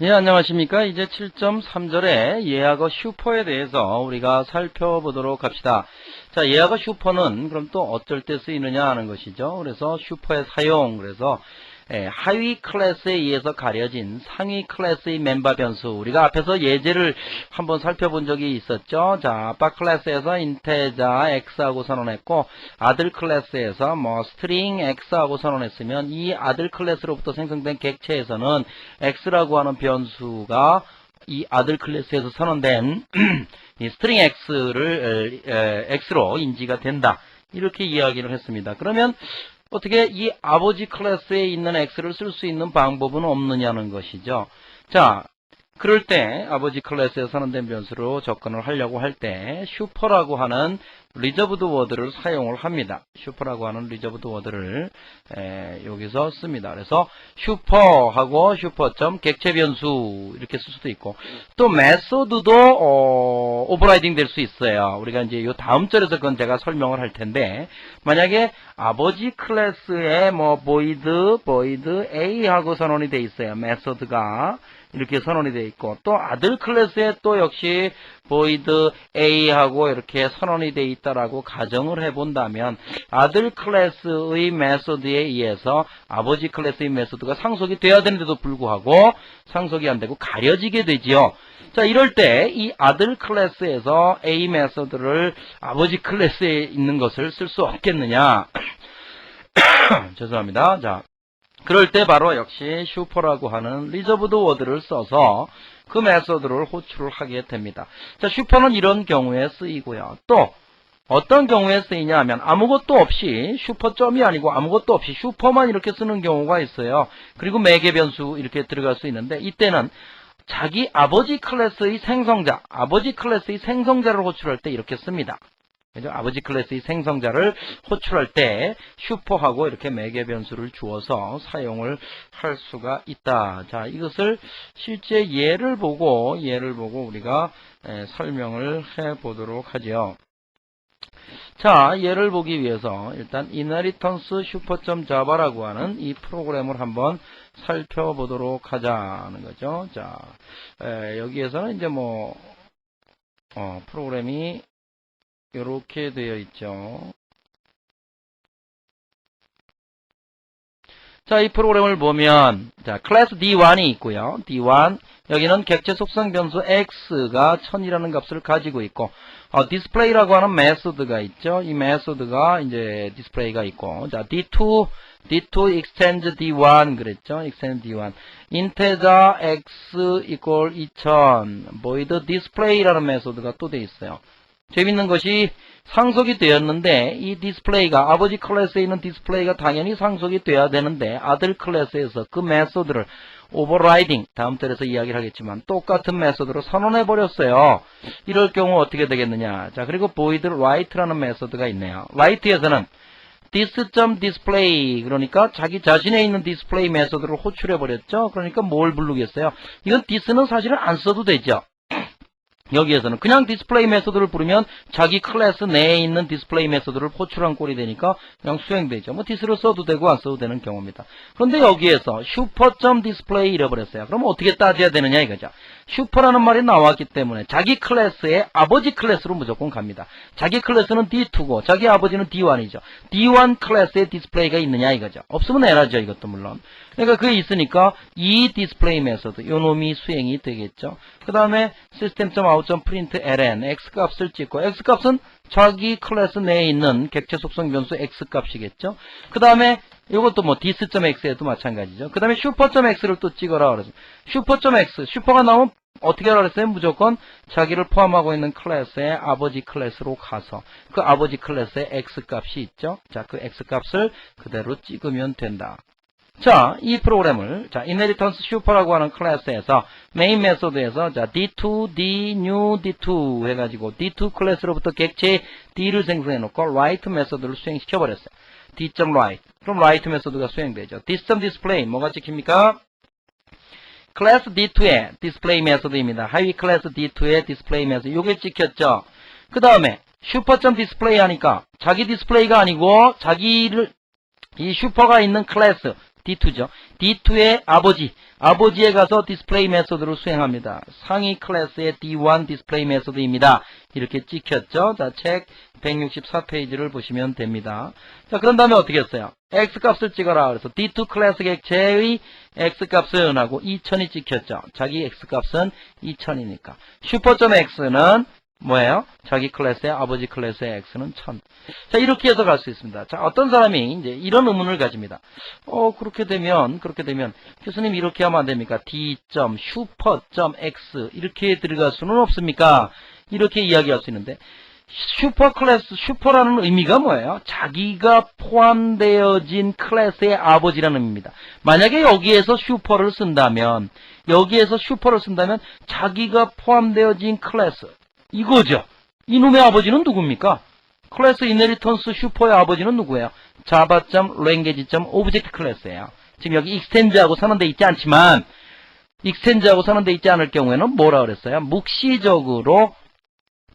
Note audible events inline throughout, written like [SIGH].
예, 안녕하십니까. 이제 7.3절의 예약어 슈퍼에 대해서 우리가 살펴보도록 합시다. 자, 예약어 슈퍼는 그럼 또 어쩔 때 쓰이느냐 하는 것이죠. 그래서 슈퍼의 사용, 그래서 예, 하위 클래스에 의해서 가려진 상위 클래스의 멤버 변수. 우리가 앞에서 예제를 한번 살펴본 적이 있었죠. 자, 아빠 클래스에서 인테자 x하고 선언했고, 아들 클래스에서 뭐 스트링 x하고 선언했으면 이 아들 클래스로부터 생성된 객체에서는 x라고 하는 변수가 이 아들 클래스에서 선언된 [CLEARS THROAT] 이 스트링 x를 x로 인지가 된다. 이렇게 이야기를 했습니다. 그러면 어떻게 이 아버지 클래스에 있는 x를 쓸 수 있는 방법은 없느냐는 것이죠. 자, 그럴 때 아버지 클래스에 선언된 변수로 접근을 하려고 할 때 슈퍼라고 하는 리저브드 워드를 사용을 합니다. 슈퍼라고 하는 리저브드 워드를 에, 여기서 씁니다. 그래서 슈퍼하고 슈퍼점 객체 변수 이렇게 쓸 수도 있고 또 메소드도 어, 오버라이딩 될 수 있어요. 우리가 이제 요 다음 절에서 그건 제가 설명을 할 텐데 만약에 아버지 클래스에 뭐 void void a하고 선언이 돼 있어요. 메소드가 이렇게 선언이 되어 있고 또 아들 클래스에 또 역시 void a하고 이렇게 선언이 되어 있다라고 가정을 해본다면 아들 클래스의 메소드에 의해서 아버지 클래스의 메소드가 상속이 돼야 되는데도 불구하고 상속이 안 되고 가려지게 되지요. 자 이럴 때 이 아들 클래스에서 a 메소드를 아버지 클래스에 있는 것을 쓸 수 없겠느냐? [COUGHS] 죄송합니다. 자 그럴 때 바로 역시 슈퍼라고 하는 리저브드 워드를 써서 그 메소드를 호출을 하게 됩니다. 자, 슈퍼는 이런 경우에 쓰이고요. 또 어떤 경우에 쓰이냐 하면 아무것도 없이 슈퍼점이 아니고 아무것도 없이 슈퍼만 이렇게 쓰는 경우가 있어요. 그리고 매개 변수 이렇게 들어갈 수 있는데 이때는 자기 아버지 클래스의 생성자, 아버지 클래스의 생성자를 호출할 때 이렇게 씁니다. 그죠? 아버지 클래스의 생성자를 호출할 때 슈퍼하고 이렇게 매개 변수를 주어서 사용을 할 수가 있다. 자, 이것을 실제 예를 보고 예를 보고 우리가 에, 설명을 해 보도록 하죠. 자, 예를 보기 위해서 일단 inheritance super.java라고 하는 이 프로그램을 한번 살펴보도록 하자는 거죠. 자, 에, 여기에서는 이제 뭐 어, 프로그램이 이렇게 되어 있죠. 자, 이 프로그램을 보면, 자, 클래스 D1이 있고요. D1. 여기는 객체 속성 변수 x가 1000이라는 값을 가지고 있고, 어, 디스플레이라고 하는 메소드가 있죠. 이 메소드가 이제 디스플레이가 있고, 자, D2, D2 extend D1 그랬죠. extend D1. integer x equal 2000, void display라는 메소드가 또 돼 있어요. 재밌는 것이 상속이 되었는데 이 디스플레이가 아버지 클래스에 있는 디스플레이가 당연히 상속이 돼야 되는데 아들 클래스에서 그 메소드를 오버라이딩 다음 절에서 이야기를 하겠지만 똑같은 메소드로 선언해 버렸어요. 이럴 경우 어떻게 되겠느냐? 자 그리고 void write라는 메소드가 있네요. write에서는 this.display 그러니까 자기 자신에 있는 디스플레이 메소드를 호출해 버렸죠. 그러니까 뭘 부르겠어요? 이건 this는 사실은 안 써도 되죠. 여기에서는 그냥 디스플레이 메소드를 부르면 자기 클래스 내에 있는 디스플레이 메소드를 호출한 꼴이 되니까 그냥 수행되죠. 뭐 디스를 써도 되고 안 써도 되는 경우입니다. 그런데 여기에서 슈퍼점 디스플레이 잃어버렸어요. 그럼 어떻게 따져야 되느냐 이거죠. 슈퍼라는 말이 나왔기 때문에 자기 클래스의 아버지 클래스로 무조건 갑니다. 자기 클래스는 D2고 자기 아버지는 D1이죠. D1 클래스의 디스플레이가 있느냐 이거죠. 없으면 에러죠 이것도 물론. 그러니까 그게 있으니까 이 디스플레이 메소드 요 놈이 수행이 되겠죠. 그 다음에 system.out.println x 값을 찍고 x 값은 자기 클래스 내에 있는 객체 속성 변수 x 값이겠죠. 그 다음에 이것도 뭐 dis.x에도 마찬가지죠. 그 다음에 슈퍼.x를 또 찍어라 그랬습니다. 슈퍼.x 슈퍼가 나오면 어떻게 하라 그랬어요? 무조건 자기를 포함하고 있는 클래스의 아버지 클래스로 가서 그 아버지 클래스의 x 값이 있죠. 자, 그 x 값을 그대로 찍으면 된다. 자, 이 프로그램을 자, inheritance super라고 하는 클래스에서 메인 메소드에서 자, d2 d new d2 해 가지고 d2 클래스로부터 객체 d를 생성해 놓고 write 메소드를 수행시켜 버렸어요. d.write. 그럼 write 메소드가 수행되죠. dis.display 뭐가 찍힙니까? 클래스 D2의 디스플레이 메소드입니다. 하위 클래스 D2의 디스플레이 메소드. 요게 찍혔죠. 그 다음에 슈퍼점 디스플레이 하니까 자기 디스플레이가 아니고 자기를 이 슈퍼가 있는 클래스 D2죠. D2의 아버지, 아버지에 가서 디스플레이 메소드를 수행합니다. 상위 클래스의 D1 디스플레이 메소드입니다. 이렇게 찍혔죠. 자, 책 164페이지를 보시면 됩니다. 자, 그런 다음에 어떻게 했어요? X 값을 찍어라. 그래서 D2 클래스 객체의 X 값은 하고 2000이 찍혔죠. 자기 X 값은 2000이니까. 슈퍼점 X는 뭐예요? 자기 클래스의 아버지 클래스의 X는 1000. 자, 이렇게 해서 갈 수 있습니다. 자, 어떤 사람이 이제 이런 의문을 가집니다. 어, 그렇게 되면, 그렇게 되면, 교수님 이렇게 하면 안 됩니까? D. 슈퍼. X. 이렇게 들어갈 수는 없습니까? 이렇게 이야기할 수 있는데, 슈퍼 클래스, 슈퍼라는 의미가 뭐예요? 자기가 포함되어진 클래스의 아버지라는 의미입니다. 만약에 여기에서 슈퍼를 쓴다면, 여기에서 슈퍼를 쓴다면, 자기가 포함되어진 클래스, 이거죠. 이놈의 아버지는 누굽니까? 클래스 이네리턴스 슈퍼의 아버지는 누구예요? java.language.object 클래스예요. 지금 여기 익스텐즈하고 사는 데 있지 않지만 익스텐즈하고 사는 데 있지 않을 경우에는 뭐라 그랬어요? 묵시적으로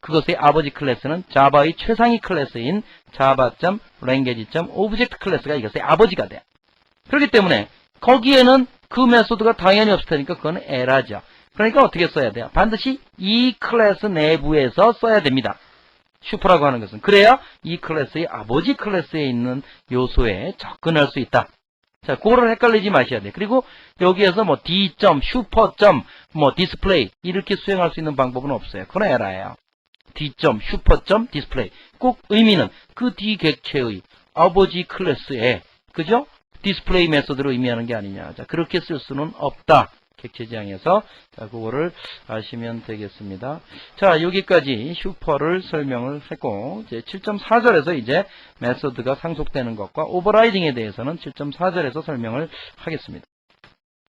그것의 아버지 클래스는 자바의 최상위 클래스인 java.language.object 클래스가 이것의 아버지가 돼요. 그렇기 때문에 거기에는 그 메소드가 당연히 없을 테니까 그건 에라죠. 그러니까 어떻게 써야 돼요? 반드시 이 클래스 내부에서 써야 됩니다. 슈퍼라고 하는 것은. 그래야 이 클래스의 아버지 클래스에 있는 요소에 접근할 수 있다. 자, 그거를 헷갈리지 마셔야 돼. 그리고 여기에서 뭐 D. 슈퍼. 뭐 디스플레이 이렇게 수행할 수 있는 방법은 없어요. 그건 에라예요. D. 슈퍼. 디스플레이. 꼭 의미는 그 D 객체의 아버지 클래스에 그죠? 디스플레이 메소드로 의미하는 게 아니냐. 자, 그렇게 쓸 수는 없다. 객체지향에서 자, 그거를 아시면 되겠습니다. 자, 여기까지 슈퍼를 설명을 했고 이제 7.4절에서 이제 메소드가 상속되는 것과 오버라이딩에 대해서는 7.4절에서 설명을 하겠습니다.